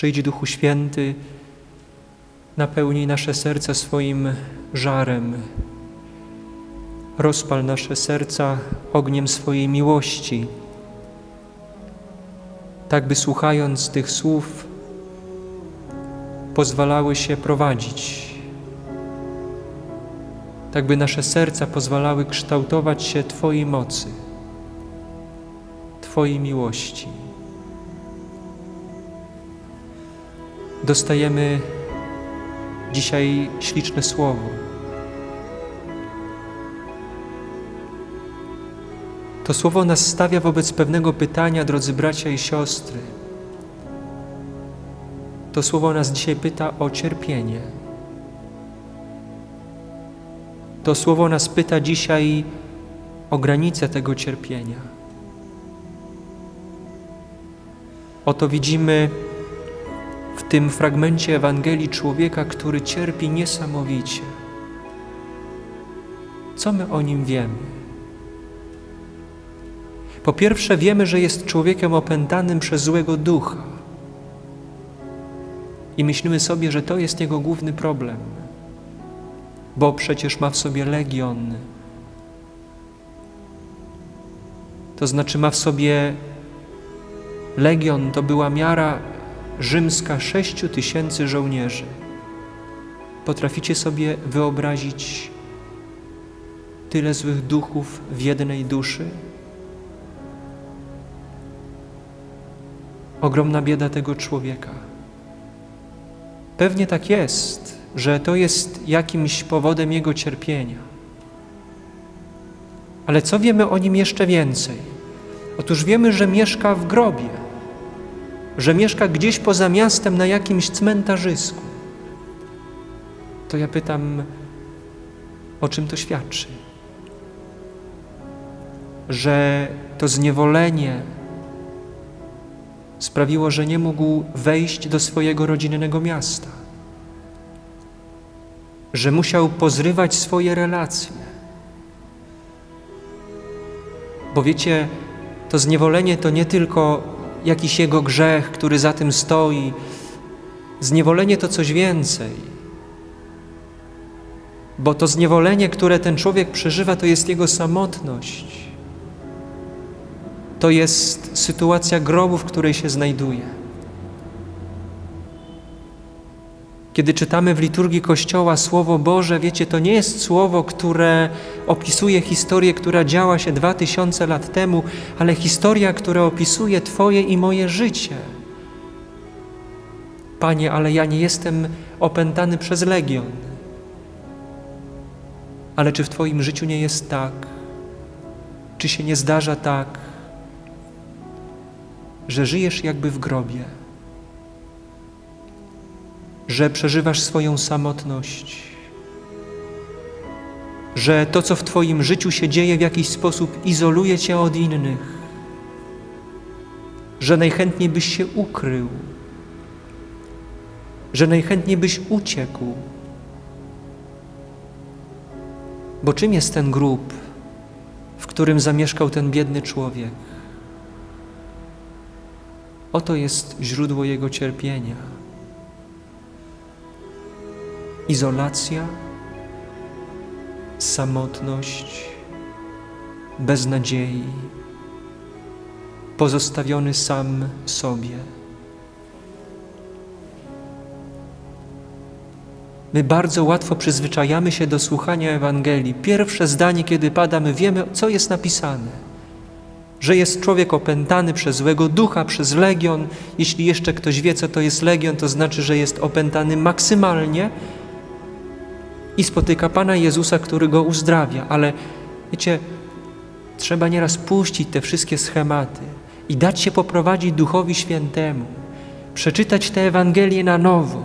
Przyjdź Duchu Święty, napełnij nasze serca swoim żarem. Rozpal nasze serca ogniem swojej miłości, tak by słuchając tych słów pozwalały się prowadzić, tak by nasze serca pozwalały kształtować się Twojej mocy, Twojej miłości. Dostajemy dzisiaj śliczne słowo. To słowo nas stawia wobec pewnego pytania, drodzy bracia i siostry. To słowo nas dzisiaj pyta o cierpienie. To słowo nas pyta dzisiaj o granice tego cierpienia. Oto widzimy w tym fragmencie Ewangelii człowieka, który cierpi niesamowicie. Co my o nim wiemy? Po pierwsze, wiemy, że jest człowiekiem opętanym przez złego ducha. I myślimy sobie, że to jest jego główny problem, bo przecież ma w sobie legion. To znaczy, ma w sobie legion, to była miara rzymska sześciu tysięcy żołnierzy. Potraficie sobie wyobrazić tyle złych duchów w jednej duszy? Ogromna bieda tego człowieka. Pewnie tak jest, że to jest jakimś powodem jego cierpienia. Ale co wiemy o nim jeszcze więcej? Otóż wiemy, że mieszka w grobie że mieszka gdzieś poza miastem na jakimś cmentarzysku, to ja pytam, o czym to świadczy? Że to zniewolenie sprawiło, że nie mógł wejść do swojego rodzinnego miasta, że musiał pozrywać swoje relacje. Bo wiecie, to zniewolenie to nie tylko jakiś jego grzech, który za tym stoi. Zniewolenie to coś więcej. Bo to zniewolenie, które ten człowiek przeżywa, to jest jego samotność. To jest sytuacja grobu, w której się znajduje. Kiedy czytamy w liturgii Kościoła Słowo Boże, wiecie, to nie jest słowo, które opisuje historię, która działa się dwa tysiące lat temu, ale historia, która opisuje Twoje i moje życie. Panie, ale ja nie jestem opętany przez legion. Ale czy w Twoim życiu nie jest tak? Czy się nie zdarza tak, że żyjesz jakby w grobie? Że przeżywasz swoją samotność, że to, co w Twoim życiu się dzieje, w jakiś sposób izoluje Cię od innych, że najchętniej byś się ukrył, że najchętniej byś uciekł. Bo czym jest ten grób, w którym zamieszkał ten biedny człowiek? Oto jest źródło jego cierpienia izolacja, samotność, bez nadziei, pozostawiony sam sobie. My bardzo łatwo przyzwyczajamy się do słuchania Ewangelii. Pierwsze zdanie, kiedy pada, my wiemy, co jest napisane. Że jest człowiek opętany przez złego ducha, przez legion. Jeśli jeszcze ktoś wie, co to jest legion, to znaczy, że jest opętany maksymalnie, i spotyka Pana Jezusa, który go uzdrawia. Ale wiecie, trzeba nieraz puścić te wszystkie schematy i dać się poprowadzić Duchowi Świętemu, przeczytać tę Ewangelię na nowo,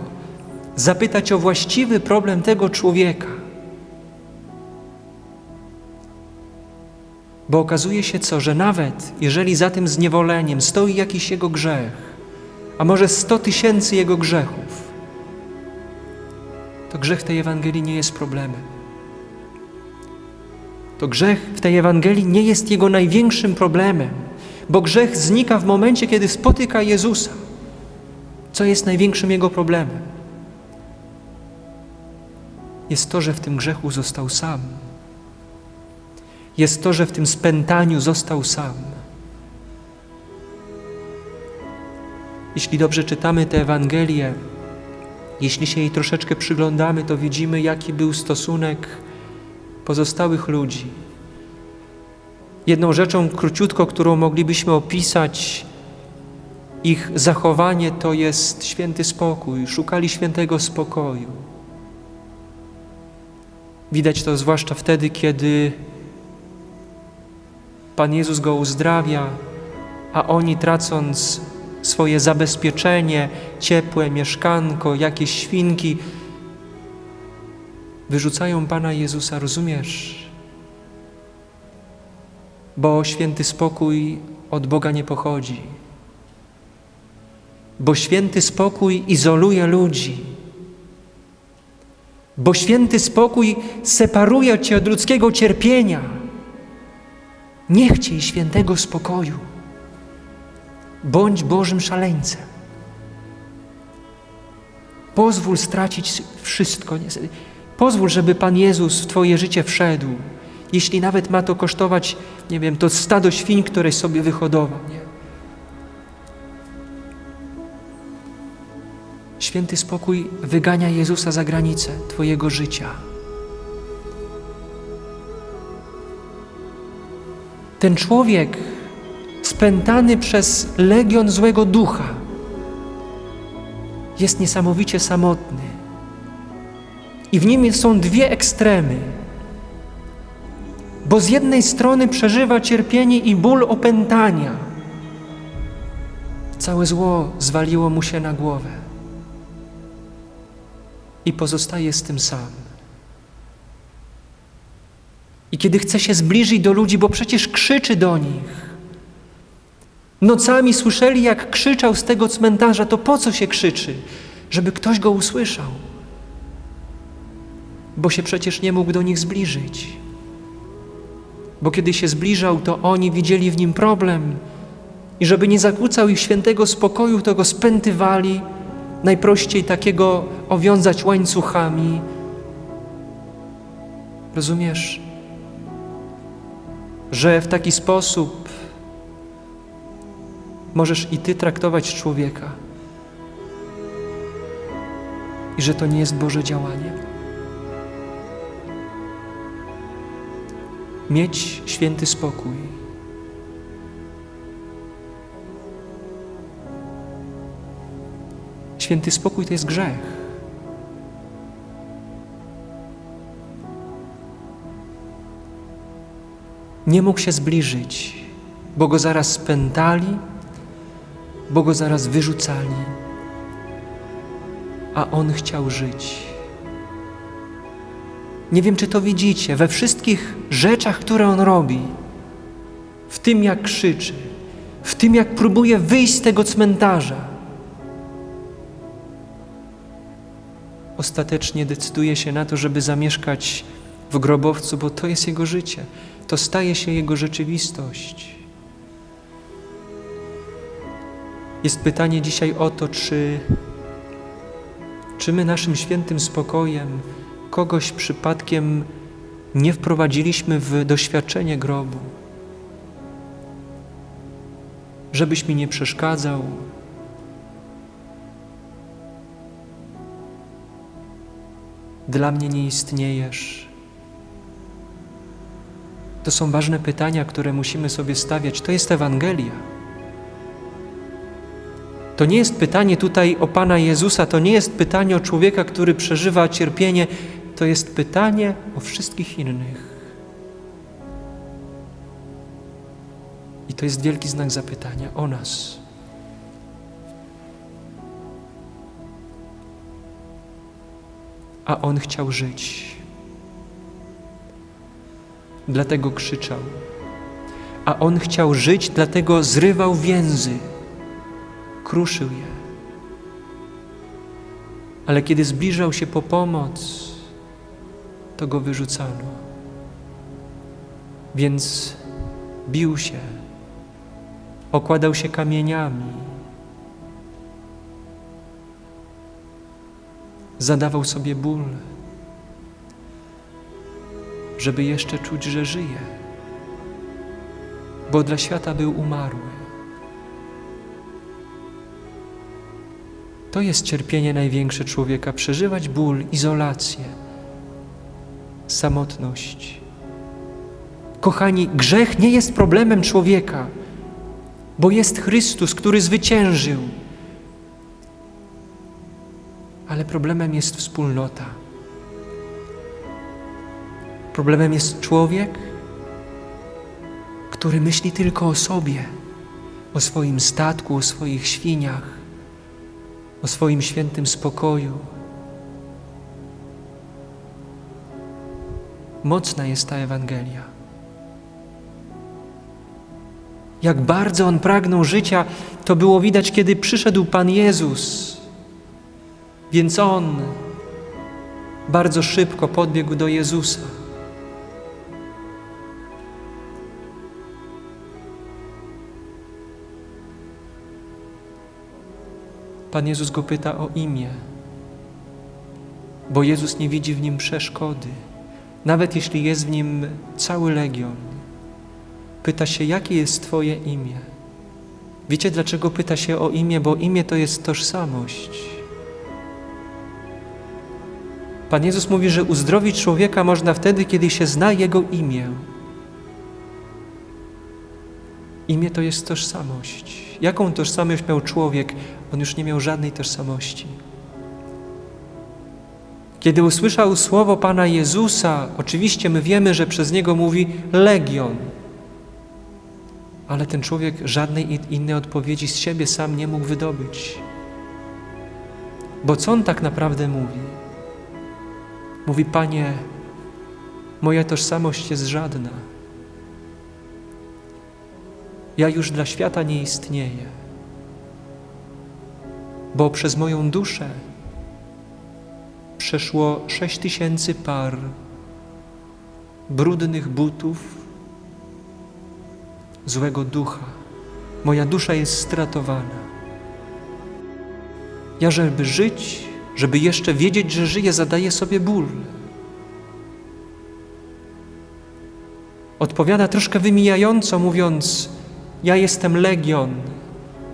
zapytać o właściwy problem tego człowieka. Bo okazuje się co, że nawet jeżeli za tym zniewoleniem stoi jakiś jego grzech, a może sto tysięcy jego grzechów, to grzech tej Ewangelii nie jest problemem. To grzech w tej Ewangelii nie jest jego największym problemem, bo grzech znika w momencie, kiedy spotyka Jezusa. Co jest największym jego problemem? Jest to, że w tym grzechu został sam. Jest to, że w tym spętaniu został sam. Jeśli dobrze czytamy tę Ewangelię, jeśli się jej troszeczkę przyglądamy, to widzimy, jaki był stosunek pozostałych ludzi. Jedną rzeczą króciutko, którą moglibyśmy opisać ich zachowanie, to jest święty spokój. Szukali świętego spokoju. Widać to zwłaszcza wtedy, kiedy Pan Jezus go uzdrawia, a oni tracąc swoje zabezpieczenie, ciepłe mieszkanko, jakieś świnki, wyrzucają Pana Jezusa, rozumiesz? Bo święty spokój od Boga nie pochodzi. Bo święty spokój izoluje ludzi. Bo święty spokój separuje cię od ludzkiego cierpienia. Nie chciej świętego spokoju. Bądź Bożym szaleńcem. Pozwól stracić wszystko. Pozwól, żeby Pan Jezus w Twoje życie wszedł. Jeśli nawet ma to kosztować, nie wiem, to stado świń, które sobie wyhodował. Nie? Święty spokój wygania Jezusa za granicę Twojego życia. Ten człowiek spętany przez legion złego ducha jest niesamowicie samotny. I w nim są dwie ekstremy. Bo z jednej strony przeżywa cierpienie i ból opętania. Całe zło zwaliło mu się na głowę. I pozostaje z tym sam. I kiedy chce się zbliżyć do ludzi, bo przecież krzyczy do nich. Nocami słyszeli, jak krzyczał z tego cmentarza, to po co się krzyczy? Żeby ktoś go usłyszał. Bo się przecież nie mógł do nich zbliżyć. Bo kiedy się zbliżał, to oni widzieli w nim problem. I żeby nie zakłócał ich świętego spokoju, to go spętywali, najprościej takiego owiązać łańcuchami. Rozumiesz? że w taki sposób możesz i Ty traktować człowieka i że to nie jest Boże działanie. Mieć święty spokój. Święty spokój to jest grzech. nie mógł się zbliżyć, bo go zaraz spętali, bo go zaraz wyrzucali, a on chciał żyć. Nie wiem, czy to widzicie, we wszystkich rzeczach, które on robi, w tym jak krzyczy, w tym jak próbuje wyjść z tego cmentarza. Ostatecznie decyduje się na to, żeby zamieszkać w grobowcu, bo to jest jego życie to staje się Jego rzeczywistość. Jest pytanie dzisiaj o to, czy, czy my naszym świętym spokojem kogoś przypadkiem nie wprowadziliśmy w doświadczenie grobu. Żebyś mi nie przeszkadzał, dla mnie nie istniejesz. To są ważne pytania, które musimy sobie stawiać. To jest Ewangelia. To nie jest pytanie tutaj o Pana Jezusa, to nie jest pytanie o człowieka, który przeżywa cierpienie, to jest pytanie o wszystkich innych. I to jest wielki znak zapytania o nas. A On chciał żyć dlatego krzyczał. A on chciał żyć, dlatego zrywał więzy, kruszył je. Ale kiedy zbliżał się po pomoc, to go wyrzucano. Więc bił się, okładał się kamieniami, Zadawał sobie ból, żeby jeszcze czuć, że żyje, bo dla świata był umarły. To jest cierpienie największe człowieka przeżywać ból, izolację, samotność. Kochani, grzech nie jest problemem człowieka, bo jest Chrystus, który zwyciężył. Ale problemem jest wspólnota. Problemem jest człowiek, który myśli tylko o sobie, o swoim statku, o swoich świniach, o swoim świętym spokoju. Mocna jest ta Ewangelia. Jak bardzo on pragnął życia, to było widać, kiedy przyszedł Pan Jezus. Więc on bardzo szybko podbiegł do Jezusa. Pan Jezus go pyta o imię, bo Jezus nie widzi w nim przeszkody, nawet jeśli jest w nim cały legion. Pyta się, jakie jest Twoje imię? Wiecie, dlaczego pyta się o imię? Bo imię to jest tożsamość. Pan Jezus mówi, że uzdrowić człowieka można wtedy, kiedy się zna jego imię. Imię to jest tożsamość. Jaką tożsamość miał człowiek? On już nie miał żadnej tożsamości. Kiedy usłyszał słowo Pana Jezusa, oczywiście my wiemy, że przez niego mówi legion. Ale ten człowiek żadnej innej odpowiedzi z siebie sam nie mógł wydobyć. Bo co on tak naprawdę mówi? Mówi: Panie, moja tożsamość jest żadna. Ja już dla świata nie istnieję, bo przez moją duszę przeszło sześć tysięcy par brudnych butów złego ducha. Moja dusza jest stratowana. Ja, żeby żyć, żeby jeszcze wiedzieć, że żyję, zadaję sobie ból. Odpowiada troszkę wymijająco, mówiąc: Ja jestem legion,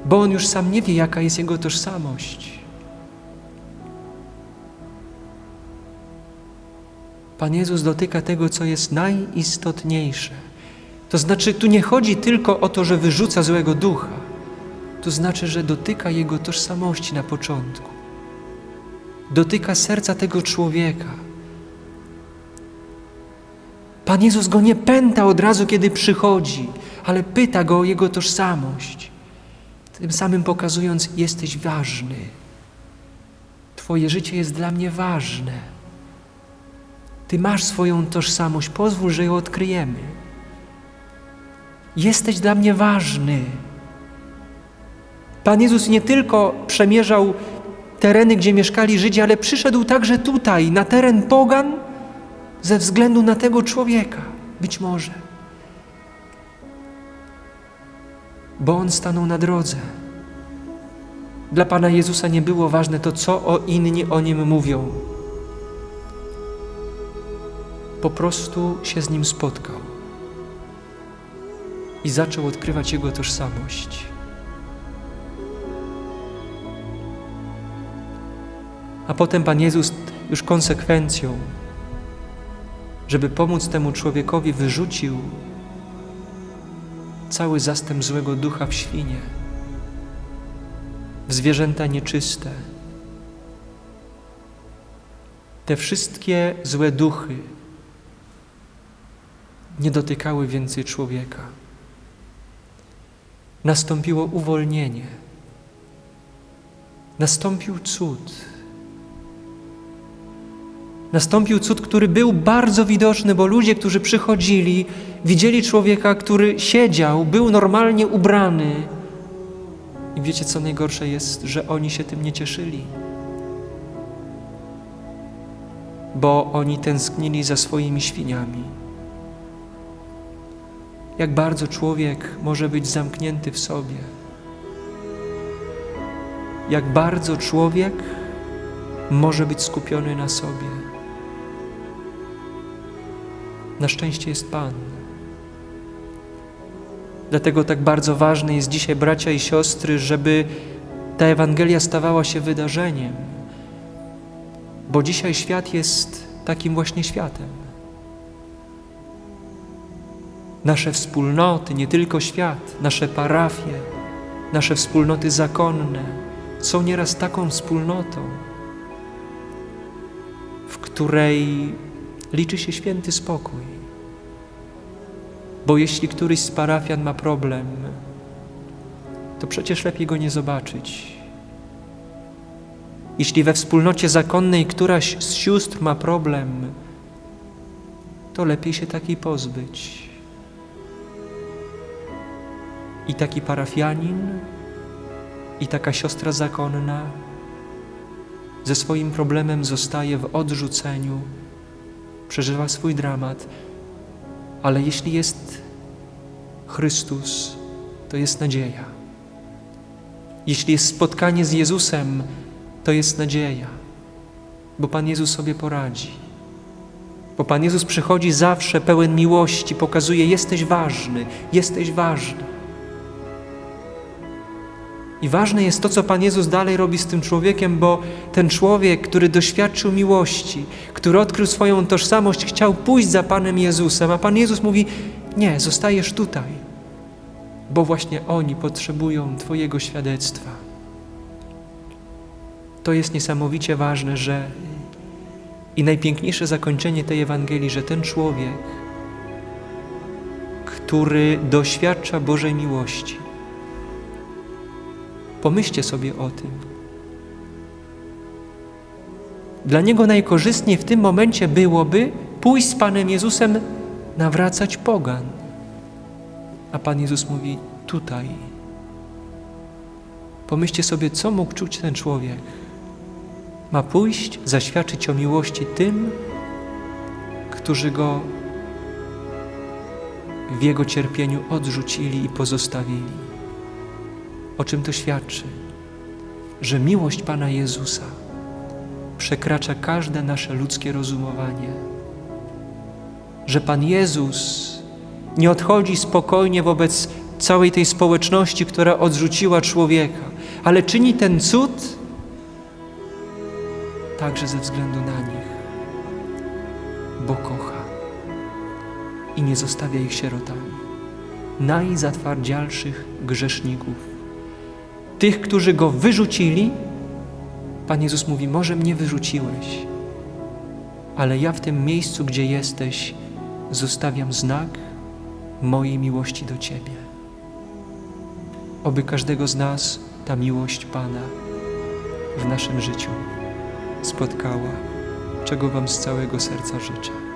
bo on już sam nie wie, jaka jest jego tożsamość. Pan Jezus dotyka tego, co jest najistotniejsze. To znaczy, tu nie chodzi tylko o to, że wyrzuca złego ducha. To znaczy, że dotyka jego tożsamości na początku. Dotyka serca tego człowieka. Pan Jezus go nie pęta od razu, kiedy przychodzi, ale pyta go o jego tożsamość, tym samym pokazując: Jesteś ważny. Twoje życie jest dla mnie ważne. Ty masz swoją tożsamość, pozwól, że ją odkryjemy. Jesteś dla mnie ważny. Pan Jezus nie tylko przemierzał tereny, gdzie mieszkali Żydzi, ale przyszedł także tutaj, na teren pogan, ze względu na tego człowieka, być może. Bo on stanął na drodze. Dla Pana Jezusa nie było ważne to, co o inni o nim mówią. Po prostu się z nim spotkał i zaczął odkrywać jego tożsamość. A potem Pan Jezus już konsekwencją, żeby pomóc temu człowiekowi, wyrzucił cały zastęp złego ducha w świnie, w zwierzęta nieczyste. Te wszystkie złe duchy nie dotykały więcej człowieka nastąpiło uwolnienie. Nastąpił cud. Nastąpił cud, który był bardzo widoczny, bo ludzie, którzy przychodzili, widzieli człowieka, który siedział, był normalnie ubrany. I wiecie, co najgorsze jest, że oni się tym nie cieszyli. Bo oni tęsknili za swoimi świniami jak bardzo człowiek może być zamknięty w sobie. Jak bardzo człowiek może być skupiony na sobie. Na szczęście jest Pan. Dlatego tak bardzo ważne jest dzisiaj, bracia i siostry, żeby ta Ewangelia stawała się wydarzeniem, bo dzisiaj świat jest takim właśnie światem. Nasze wspólnoty, nie tylko świat, nasze parafie, nasze wspólnoty zakonne są nieraz taką wspólnotą, w której liczy się święty spokój. Bo jeśli któryś z parafian ma problem, to przecież lepiej go nie zobaczyć. Jeśli we wspólnocie zakonnej któraś z sióstr ma problem, to lepiej się takiej pozbyć. I taki parafianin, i taka siostra zakonna ze swoim problemem zostaje w odrzuceniu, przeżywa swój dramat, ale jeśli jest Chrystus, to jest nadzieja. Jeśli jest spotkanie z Jezusem, to jest nadzieja, bo Pan Jezus sobie poradzi. Bo Pan Jezus przychodzi zawsze pełen miłości, pokazuje: jesteś ważny, jesteś ważny. I ważne jest to, co Pan Jezus dalej robi z tym człowiekiem, bo ten człowiek, który doświadczył miłości, który odkrył swoją tożsamość, chciał pójść za Panem Jezusem, a Pan Jezus mówi: Nie, zostajesz tutaj, bo właśnie oni potrzebują Twojego świadectwa. To jest niesamowicie ważne, że i najpiękniejsze zakończenie tej Ewangelii, że ten człowiek, który doświadcza Bożej miłości, Pomyślcie sobie o tym. Dla niego najkorzystniej w tym momencie byłoby pójść z Panem Jezusem, nawracać pogan. A Pan Jezus mówi: tutaj. Pomyślcie sobie, co mógł czuć ten człowiek. Ma pójść, zaświadczyć o miłości tym, którzy go w jego cierpieniu odrzucili i pozostawili. O czym to świadczy? Że miłość Pana Jezusa przekracza każde nasze ludzkie rozumowanie. Że Pan Jezus nie odchodzi spokojnie wobec całej tej społeczności, która odrzuciła człowieka, ale czyni ten cud także ze względu na nich, bo kocha i nie zostawia ich sierotami, najzatwardzialszych grzeszników tych, którzy go wyrzucili, Pan Jezus mówi: Może mnie wyrzuciłeś, ale ja w tym miejscu, gdzie jesteś, zostawiam znak mojej miłości do Ciebie. Oby każdego z nas ta miłość Pana w naszym życiu spotkała, czego Wam z całego serca życzę.